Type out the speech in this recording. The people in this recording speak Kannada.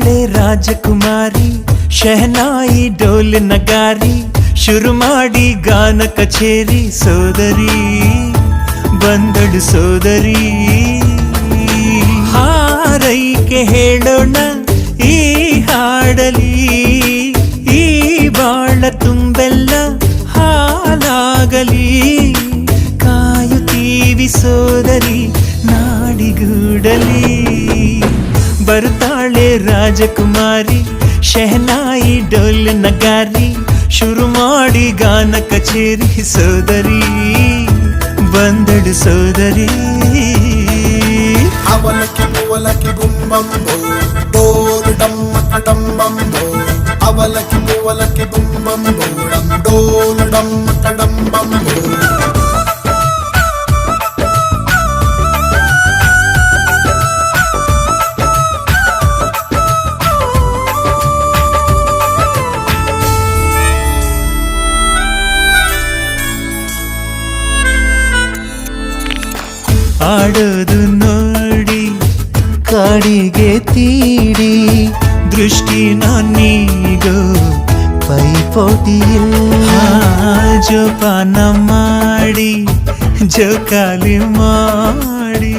ಬರ್ತಾಳೆ ರಾಜಕುಮಾರಿ ಶಹನಾಯಿ ಡೋಲ್ ನಗಾರಿ ಶುರು ಮಾಡಿ ಗಾನ ಕಚೇರಿ ಸೋದರಿ ಬಂದಳು ಸೋದರಿ ಹಾರೈಕೆ ಹೇಳೋಣ ಈ ಹಾಡಲಿ ಈ ಬಾಳ ತುಂಬೆಲ್ಲ ಹಾಲಾಗಲಿ ಕಾಯುತ್ತೀವಿ ಸೋದರಿ ನಾಡಿಗೂಡಲಿ ರಾಜಕುಮಾರಿ ಶಹನಾಯಿ ಡೋಲ್ ನಗಾರಿ ಶುರು ಮಾಡಿ ಗಾನ ಕಚೇರಿ ಸೋದರಿ ಬಂದಳು ಸೋದರಿ ಅವಲಕ್ಕಿ ಪುವಲಕ್ಕಿ ಬುಂಬಂಬೋ ಡೋಲು ಡಮ್ಮಕ್ಕ ಡಂಬಂಬೋ ಅವಲಕ್ಕಿ ಪುವಲಕ್ಕಿ ಬುಂಬಂಬೋ ಡಂ ಆಡೋದು ನೋಡಿ ಕಾಡಿಗೆ ತೀಡಿ ದೃಷ್ಟಿ ನೀಗೋ ಪೈಪೋಟಿಯಿಲ್ಲ. ಜೋಪಾನ ಮಾಡಿ ಜೋಕಾಲಿ ಮಾಡಿ.